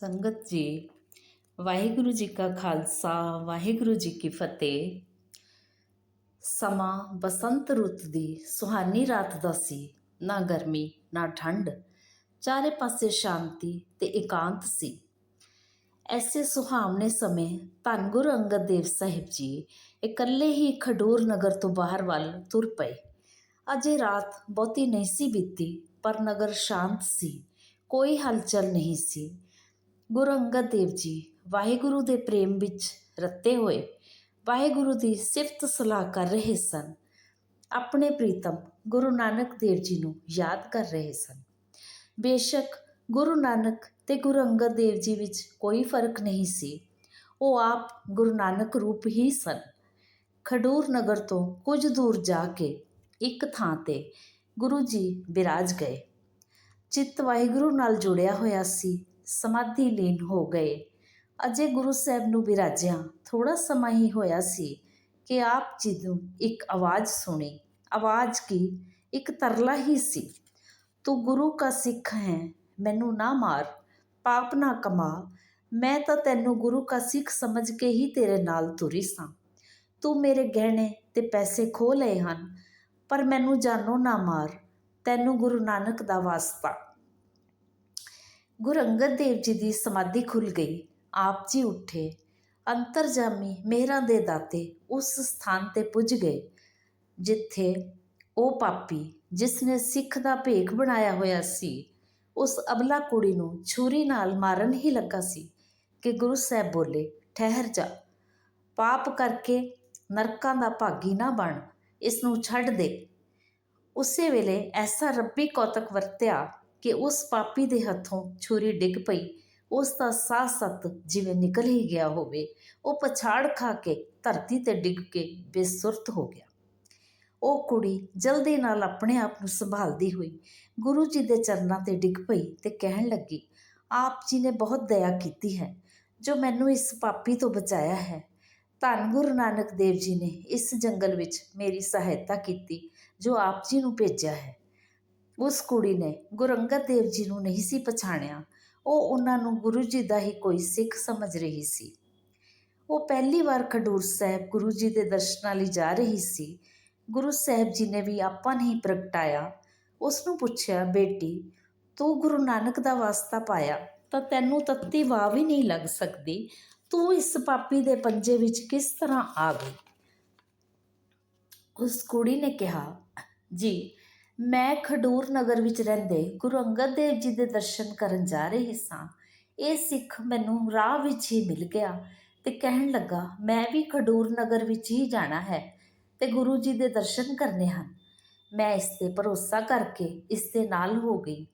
ਸੰਗਤ ਜੀ, ਵਾਹਿਗੁਰੂ ਜੀ ਕਾ ਖਾਲਸਾ, ਵਾਹਿਗੁਰੂ ਜੀ ਕੀ ਫਤਿਹ। ਸਮਾਂ ਬਸੰਤ ਰੁੱਤ ਦੀ ਸੁਹਾਨੀ ਰਾਤ ਦਾ ਸੀ, ਨਾ ਗਰਮੀ, ਨਾ ਠੰਡ। ਚਾਰੇ ਪਾਸੇ ਸ਼ਾਂਤੀ ਤੇ ਇਕਾਂਤ ਸੀ। ਐਸੇ ਸੁਹਾਵਣੇ ਸਮੇਂ ਧੰਨ ਗੁਰੂ ਅੰਗਦ ਦੇਵ ਸਾਹਿਬ ਜੀ ਇਕੱਲੇ ਹੀ ਖਡੂਰ ਨਗਰ ਤੋਂ ਬਾਹਰ ਵੱਲ ਤੁਰ ਪਏ। ਅਜੇ ਰਾਤ ਬਹੁਤੀ ਨਹੀਂ ਸੀ ਬੀਤੀ, ਪਰ ਨਗਰ ਸ਼ਾਂਤ ਸੀ, ਕੋਈ ਹਲਚਲ ਨਹੀਂ ਸੀ। ਗੁਰੂ ਅੰਗਦ ਦੇਵ ਜੀ ਵਾਹਿਗੁਰੂ ਦੇ ਪ੍ਰੇਮ ਵਿੱਚ ਰੱਤੇ ਹੋਏ, ਵਾਹਿਗੁਰੂ ਦੀ ਸਿਫਤ ਸਲਾਹ ਕਰ ਰਹੇ ਸਨ। ਆਪਣੇ ਪ੍ਰੀਤਮ ਗੁਰੂ ਨਾਨਕ ਦੇਵ ਜੀ ਨੂੰ ਯਾਦ ਕਰ ਰਹੇ ਸਨ। ਬੇਸ਼ੱਕ ਗੁਰੂ ਨਾਨਕ ਤੇ ਗੁਰੂ ਅੰਗਦ ਦੇਵ ਜੀ ਵਿੱਚ ਕੋਈ ਫ਼ਰਕ ਨਹੀਂ ਸੀ। ਉਹ ਆਪ ਗੁਰੂ ਨਾਨਕ ਰੂਪ ਹੀ ਸਨ। ਖਡੂਰ ਨਗਰ ਤੋਂ ਕੁਝ ਦੂਰ ਜਾ ਕੇ ਇੱਕ ਥਾਂ ਤੇ ਗੁਰੂ ਜੀ ਬਿਰਾਜ ਗਏ। ਚਿੱਤ ਵਾਹਿਗੁਰੂ ਨਾਲ ਜੁੜਿਆ ਹੋਇਆ ਸੀ। ਸਮਾਧੀ ਲੀਨ ਹੋ ਗਏ। ਅਜੇ ਗੁਰੂ ਸਾਹਿਬ ਨੂੰ ਬਿਰਾਜਿਆਂ ਥੋੜਾ ਸਮਾਂ ਹੀ ਹੋਇਆ ਸੀ ਕਿ ਆਪ ਜੀ ਨੂੰ ਇੱਕ ਆਵਾਜ਼ ਸੁਣੀ। ਆਵਾਜ਼ ਕੀ? ਇੱਕ ਤਰਲਾ ਹੀ ਸੀ। ਤੂੰ ਗੁਰੂ ਕਾ ਸਿੱਖ ਹੈ, ਮੈਨੂੰ ਨਾ ਮਾਰ, ਪਾਪ ਨਾ ਕਮਾ, ਮੈਂ ਤਾਂ ਤੈਨੂੰ ਗੁਰੂ ਕਾ ਸਿੱਖ ਸਮਝ ਕੇ ਹੀ ਤੇਰੇ ਨਾਲ ਤੁਰੀ ਸਾਂ। ਤੂੰ ਮੇਰੇ ਗਹਿਣੇ ਤੇ ਪੈਸੇ ਖੋ ਲਏ ਹਨ, ਪਰ ਮੈਨੂੰ ਜਾਨੋ ਨਾ ਮਾਰ, ਤੈਨੂੰ ਗੁਰੂ ਨਾਨਕ ਦਾ ਵਾਸਤਾ। ਗੁਰੂ ਅੰਗਦ ਦੇਵ ਜੀ ਦੀ ਸਮਾਧੀ ਖੁੱਲ ਗਈ। ਆਪ ਜੀ ਉੱਠੇ। ਅੰਤਰਜਾਮੀ ਮੇਹਰਾਂ ਦੇ ਦਾਤੇ ਉਸ ਸਥਾਨ ਤੇ ਪੁੱਜ ਗਏ, ਜਿੱਥੇ ਉਹ ਪਾਪੀ ਜਿਸ ਨੇ ਸਿੱਖ ਦਾ ਭੇਖ ਬਣਾਇਆ ਹੋਇਆ ਸੀ, ਉਸ ਅਬਲਾ ਕੁੜੀ ਨੂੰ ਛੁਰੀ ਨਾਲ ਮਾਰਨ ਹੀ ਲੱਗਾ ਸੀ ਕਿ ਗੁਰੂ ਸਾਹਿਬ ਬੋਲੇ, ਠਹਿਰ ਜਾ। ਪਾਪ ਕਰਕੇ ਨਰਕਾਂ ਦਾ ਭਾਗੀ ਨਾ ਬਣ, ਇਸ ਨੂੰ ਛੱਡ ਦੇ। ਉਸੇ ਵੇਲੇ ਐਸਾ ਰੱਬੀ ਕੌਤਕ ਵਰਤਿਆ ਕਿ ਉਸ ਪਾਪੀ ਦੇ ਹੱਥੋਂ ਛੁਰੀ ਡਿੱਗ ਪਈ। ਉਸ ਦਾ ਸਾਹ ਸੱਤ ਜਿਵੇਂ ਨਿਕਲ ਹੀ ਗਿਆ ਹੋਵੇ, ਉਹ ਪਛਾੜ ਖਾ ਕੇ ਧਰਤੀ ਤੇ ਡਿੱਗ ਕੇ ਬੇਸੁਰਤ ਹੋ ਗਿਆ। ਉਹ ਕੁੜੀ ਜਲਦੀ ਨਾਲ ਆਪਣੇ ਆਪ ਨੂੰ ਸੰਭਾਲਦੀ ਹੋਈ ਗੁਰੂ ਜੀ ਦੇ ਚਰਨਾਂ ਤੇ ਡਿੱਗ ਪਈ ਤੇ ਕਹਿਣ ਲੱਗੀ, ਆਪ ਜੀ ਨੇ ਬਹੁਤ ਦਇਆ ਕੀਤੀ ਹੈ, ਜੋ ਮੈਨੂੰ ਇਸ ਪਾਪੀ ਤੋਂ ਬਚਾਇਆ ਹੈ। ਧੰਨ ਗੁਰੂ ਨਾਨਕ ਦੇਵ ਜੀ ਨੇ ਇਸ ਜੰਗਲ ਵਿੱਚ ਮੇਰੀ ਸਹਾਇਤਾ ਕੀਤੀ, ਜੋ ਆਪ ਜੀ ਨੂੰ ਭੇਜਿਆ ਹੈ। ਉਸ ਕੁੜੀ ਨੇ ਗੁਰੂ ਅੰਗਦ ਦੇਵ ਜੀ ਨੂੰ ਨਹੀਂ ਸੀ ਪਛਾਣਿਆ। ਉਹ ਉਹਨਾਂ ਨੂੰ ਗੁਰੂ ਜੀ ਦਾ ਹੀ ਕੋਈ ਸਿੱਖ ਸਮਝ ਰਹੀ ਸੀ। ਉਹ ਪਹਿਲੀ ਵਾਰ ਖਡੂਰ ਸਾਹਿਬ ਗੁਰੂ ਜੀ ਦੇ ਦਰਸ਼ਨਾਂ ਲਈ ਜਾ ਰਹੀ ਸੀ। ਗੁਰੂ ਸਾਹਿਬ ਜੀ ਨੇ ਵੀ ਆਪਾਂ ਨਹੀਂ ਪ੍ਰਗਟਾਇਆ। ਉਸ ਨੂੰ ਪੁੱਛਿਆ, ਬੇਟੀ, ਤੂੰ ਗੁਰੂ ਨਾਨਕ ਦਾ ਵਾਸਤਾ ਪਾਇਆ ਤਾਂ ਤੈਨੂੰ ਤੱਤੀ ਵਾਹ ਵੀ ਨਹੀਂ ਲੱਗ ਸਕਦੀ। ਤੂੰ ਇਸ ਪਾਪੀ ਦੇ ਪੰਜੇ ਵਿੱਚ ਕਿਸ ਤਰ੍ਹਾਂ ਆ ਗਈ? ਉਸ ਕੁੜੀ ਨੇ ਕਿਹਾ, ਜੀ ਮੈਂ ਖਡੂਰ ਨਗਰ ਵਿੱਚ ਰਹਿੰਦੇ ਗੁਰੂ ਅੰਗਦ ਦੇਵ ਜੀ ਦੇ ਦਰਸ਼ਨ ਕਰਨ ਜਾ ਰਹੀ ਸਾਂ। ਇਹ ਸਿੱਖ ਮੈਨੂੰ ਰਾਹ ਵਿੱਚ ਹੀ ਮਿਲ ਗਿਆ ਤੇ ਕਹਿਣ ਲੱਗਾ, ਮੈਂ ਵੀ ਖਡੂਰ ਨਗਰ ਵਿੱਚ ਹੀ ਜਾਣਾ ਹੈ ਤੇ ਗੁਰੂ ਜੀ ਦੇ ਦਰਸ਼ਨ ਕਰਨੇ ਹਨ। ਮੈਂ ਇਸ ਤੇ ਭਰੋਸਾ ਕਰਕੇ ਇਸ ਦੇ ਨਾਲ ਹੋ ਗਈ।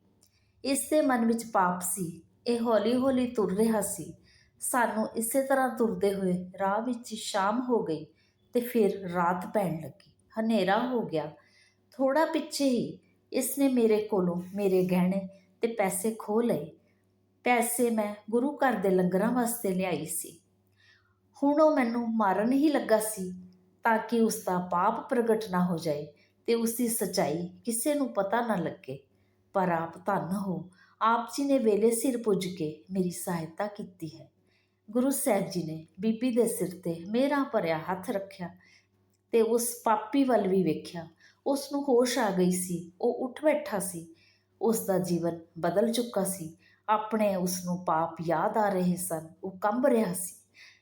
ਇਸ ਦੇ ਮਨ ਵਿੱਚ ਪਾਪ ਸੀ, ਇਹ ਹੌਲੀ-ਹੌਲੀ ਤੁਰ ਰਿਹਾ ਸੀ। ਸਾਨੂੰ ਇਸੇ ਤਰ੍ਹਾਂ ਤੁਰਦੇ ਹੋਏ ਰਾਹ ਵਿੱਚ ਸ਼ਾਮ ਹੋ ਗਈ ਤੇ ਫਿਰ ਰਾਤ ਪੈਣ ਲੱਗੀ। ਹਨੇਰਾ ਹੋ ਗਿਆ ਥੋੜਾ ਪਿੱਛੇ ਹੀ ਇਸ ਨੇ ਮੇਰੇ ਕੋਲੋਂ ਮੇਰੇ ਗਹਿਣੇ ਤੇ ਪੈਸੇ ਖੋ ਲਏ। ਪੈਸੇ ਮੈਂ ਗੁਰੂ ਘਰ ਦੇ ਲੰਗਰਾਂ ਵਾਸਤੇ ਲਿਆਈ ਸੀ। ਹੁਣ ਉਹ ਮੈਨੂੰ ਮਾਰਨ ਹੀ ਲੱਗਾ ਸੀ ਤਾਂ ਕਿ ਉਸ ਦਾ ਪਾਪ ਪ੍ਰਗਟ ਨਾ ਹੋ ਜਾਏ ਤੇ ਉਸ ਦੀ ਸਚਾਈ ਕਿਸੇ ਨੂੰ ਪਤਾ ਨਾ ਲੱਗੇ। ਪਰ ਆਪ ਧੰਨ ਹੋ, ਆਪ ਜੀ ਨੇ ਵੇਲੇ ਸਿਰ ਪੁੱਜ ਕੇ ਮੇਰੀ ਸਹਾਇਤਾ ਕੀਤੀ ਹੈ। ਗੁਰੂ ਸਾਹਿਬ ਜੀ ਨੇ ਬੀਬੀ ਦੇ ਸਿਰ ਤੇ ਮੇਰਾ ਭਰਿਆ ਹੱਥ ਰੱਖਿਆ ਤੇ ਉਸ ਪਾਪੀ ਵੱਲ ਵੀ ਵੇਖਿਆ। ਉਸ ਨੂੰ ਹੋਸ਼ ਆ ਗਈ ਸੀ, ਉਹ ਉੱਠ ਬੈਠਾ ਸੀ। ਉਸ ਦਾ ਜੀਵਨ ਬਦਲ ਚੁੱਕਾ ਸੀ। ਆਪਣੇ ਉਸ ਨੂੰ ਪਾਪ ਯਾਦ ਆ ਰਹੇ ਸਨ, ਉਹ ਕੰਬ ਰਿਹਾ ਸੀ।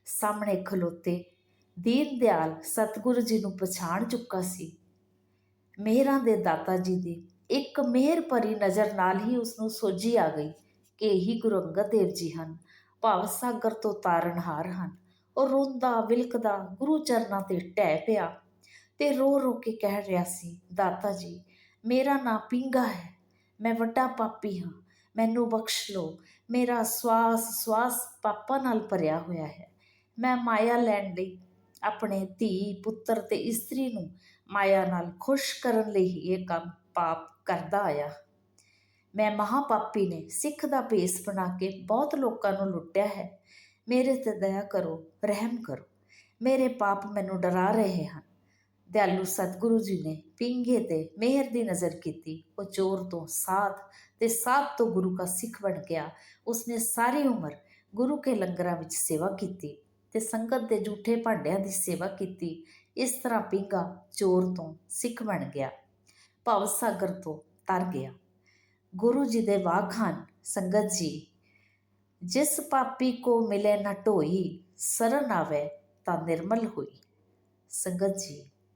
ਸਾਹਮਣੇ ਖਲੋਤੇ ਦੀਨ ਦਿਆਲ ਸਤਿਗੁਰੂ ਜੀ ਨੂੰ ਪਛਾਣ ਚੁੱਕਾ ਸੀ। ਮਿਹਰਾਂ ਦੇ ਦਾਤਾ ਜੀ ਦੀ ਇੱਕ ਮਿਹਰ ਭਰੀ ਨਜ਼ਰ ਨਾਲ ਹੀ ਉਸ ਨੂੰ ਸੋਝੀ ਆ ਗਈ ਕਿ ਇਹੀ ਗੁਰੂ ਅੰਗਦ ਦੇਵ ਜੀ ਹਨ। ਭਾਵ ਸਾਗਰ ਤੋਂ ਤਾਰਨਹਾਰ ਹਨ। ਉਹ ਰੋਂਦਾ, ਵਿਲਕਦਾ ਗੁਰੂ ਚਰਨਾਂ ਤੇ ਟਹਿ ਪਿਆ। ਤੇ ਰੋ ਰੋ ਕੇ ਕਹਿ ਰਿਹਾ ਸੀ, ਦਾਤਾ ਜੀ, ਮੇਰਾ ਨਾਂ ਪਿੰਗਾ ਹੈ। ਮੈਂ ਵੱਡਾ ਪਾਪੀ ਹਾਂ। ਮੈਨੂੰ ਬਖਸ਼ ਲਓ। ਮੇਰਾ ਸਵਾਸ ਸਵਾਸ ਪਾਪਾਂ ਨਾਲ ਭਰਿਆ ਹੋਇਆ ਹੈ। ਮੈਂ ਮਾਇਆ ਲੈਣ ਲਈ ਆਪਣੇ ਧੀ, ਪੁੱਤਰ ਤੇ ਇਸਤਰੀ ਨੂੰ ਮਾਇਆ ਨਾਲ ਖੁਸ਼ ਕਰਨ ਲਈ ਹੀ ਇਹ ਕੰਮ ਪਾਪ ਕਰਦਾ ਆਇਆ। ਮੈਂ ਮਹਾਪਾਪੀ ਨੇ ਸਿੱਖ ਦਾ ਭੇਸ ਬਣਾ ਕੇ ਬਹੁਤ ਲੋਕਾਂ ਨੂੰ ਲੁੱਟਿਆ ਹੈ। ਮੇਰੇ ਤੇ ਦਇਆ ਕਰੋ, ਰਹਿਮ ਕਰੋ। ਮੇਰੇ ਪਾਪ ਮੈਨੂੰ ਡਰਾ ਰਹੇ ਹਨ। ਦਿਆਲੂ ਸਤਿਗੁਰੂ ਜੀ ਨੇ ਪਿੰਗੇ ਤੇ ਮਿਹਰ ਦੀ ਨਜ਼ਰ ਕੀਤੀ। ਉਹ ਚੋਰ ਤੋਂ ਸਾਧ ਤੇ ਸਾਧ ਤੋਂ ਗੁਰੂ ਦਾ ਸਿੱਖ ਬਣ ਗਿਆ। ਉਸਨੇ ਸਾਰੀ ਉਮਰ ਗੁਰੂ ਕੇ ਲੰਗਰਾਂ ਵਿੱਚ ਸੇਵਾ ਕੀਤੀ ਤੇ ਸੰਗਤ ਦੇ ਝੂਠੇ ਭਾਂਡਿਆਂ ਦੀ ਸੇਵਾ ਕੀਤੀ। ਇਸ ਤਰ੍ਹਾਂ ਪਿੰਗਾ ਚੋਰ ਤੋਂ ਸਿੱਖ ਬਣ ਗਿਆ। ਭਵ ਸਾਗਰ ਤੋਂ ਤਰ ਗਿਆ। ਗੁਰੂ ਜੀ ਦੇ ਵਾਕ ਹਨ ਸੰਗਤ ਜੀ, ਜਿਸ ਪਾਪੀ ਕੋ ਮਿਲੇ ਨਾ ਢੋਈ, ਸਰਨ ਆਵੇ ਤਾਂ ਨਿਰਮਲ ਹੋਈ। ਸੰਗਤ ਜੀ